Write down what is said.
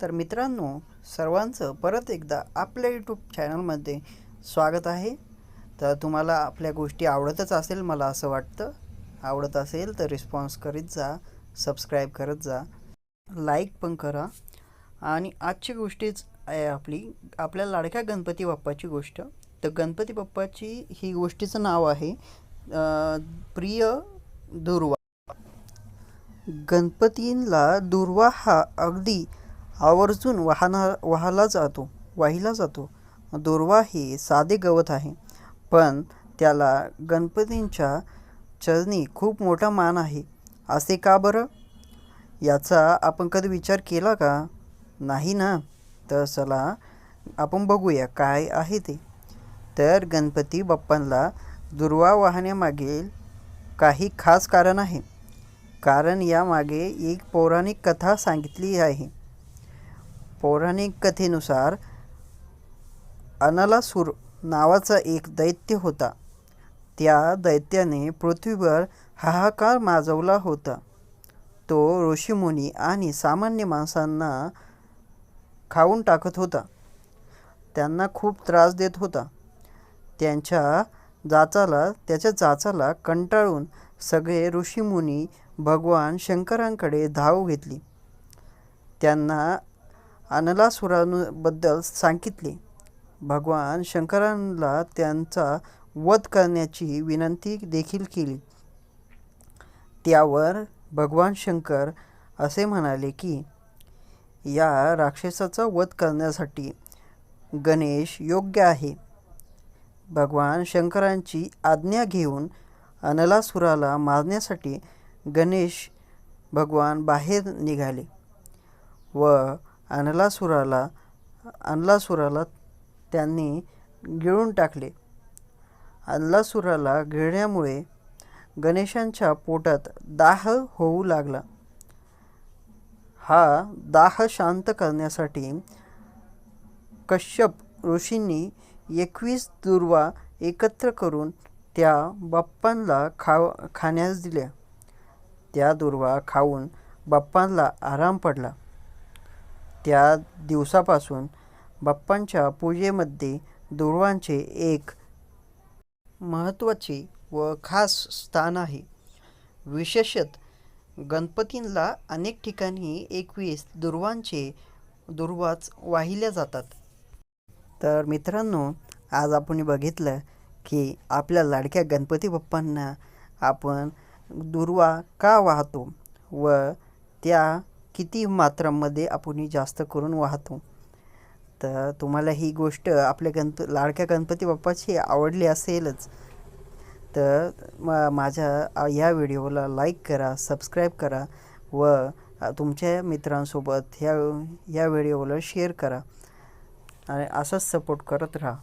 तर मित्रांनो सर्वांचं परत एकदा आपल्या यूट्यूब चॅनलमध्ये स्वागत आहे. तर तुम्हाला आपल्या गोष्टी आवडतच असेल मला असं वाटतं. आवडत असेल तर रिस्पॉन्स करीत जा सबस्क्राईब करत जा लाईक पण करा. आणि आजची गोष्टीच आहे आपली आपल्या लाडक्या गणपती बाप्पाची गोष्ट. तर गणपती बाप्पाची ही गोष्टीचं नाव आहे प्रिय दुर्वा. गणपतींना दुर्वा हा अगदी आवर्जून वाहना वाहला जातो वाहिला जातो. दुर्वा हे साधे गवत आहे पण त्याला गणपतींच्या चरणी खूप मोठा मान आहे. असे का बरं? याचा आपण कधी विचार केला का? नाही ना? तर चला आपण बघूया काय आहे ते. तर गणपती बाप्पांना दुर्वा वाहण्यामागील काही खास कारण आहे. कारण यामागे एक पौराणिक कथा सांगितली आहे. पौराणिक कथेनुसार अनलासूर नावाचा एक दैत्य होता. त्या दैत्याने पृथ्वीवर हाहाकार माजवला होता. तो ऋषीमुनी आणि सामान्य माणसांना खाऊन टाकत होता. त्यांना खूप त्रास देत होता. त्यांच्या जाचाला त्याच्या जाचाला कंटाळून सगळे ऋषीमुनी भगवान शंकरांकडे धाव घेतली. त्यांना अनलासुराबद्दल सांगितले. भगवान शंकरांना त्यांचा वध करण्याची विनंती देखील केली. त्यावर भगवान शंकर असे म्हणाले की या राक्षसाचा वध करण्यासाठी गणेश योग्य आहे. भगवान शंकरांची आज्ञा घेऊन अनलासुराला मारण्यासाठी गणेश भगवान बाहेर निघाले व अनलासुराला अनलासुराला त्यांनी गिळून टाकले. अनलासुराला गिळण्यामुळे गणेशांच्या पोटात दाह होऊ लागला. हा दाह शांत करण्यासाठी कश्यप ऋषींनी एकवीस दुर्वा एकत्र करून त्या बाप्पांना खाव खाण्यास दिल्या. त्या दुर्वा खाऊन बाप्पांना आराम पडला. त्या दिवसापासून बाप्पांच्या पूजेमध्ये दुर्वांचे एक महत्त्वाचे व खास स्थान आहे. विशेषत गणपतींना अनेक ठिकाणी एकवीस दुर्वांचे दुर्वाच वाहिल्या जातात. तर मित्रांनो आज आपण बघितलं की आपल्या लाडक्या गणपती बाप्पांना आपण दुर्वा का वाहतो व त्या किती मात्रांमध्ये आपण जास्त करून वाहतो. तर तुम्हाला ही गोष्ट आपल्या गणप लाडक्या गणपती बाप्पाची आवडली असेलच. तर मा माझ्या या व्हिडिओला लाईक करा सबस्क्राईब करा व तुमच्या मित्रांसोबत ह्या या व्हिडिओला शेअर करा. आणि असंच सपोर्ट करत राहा.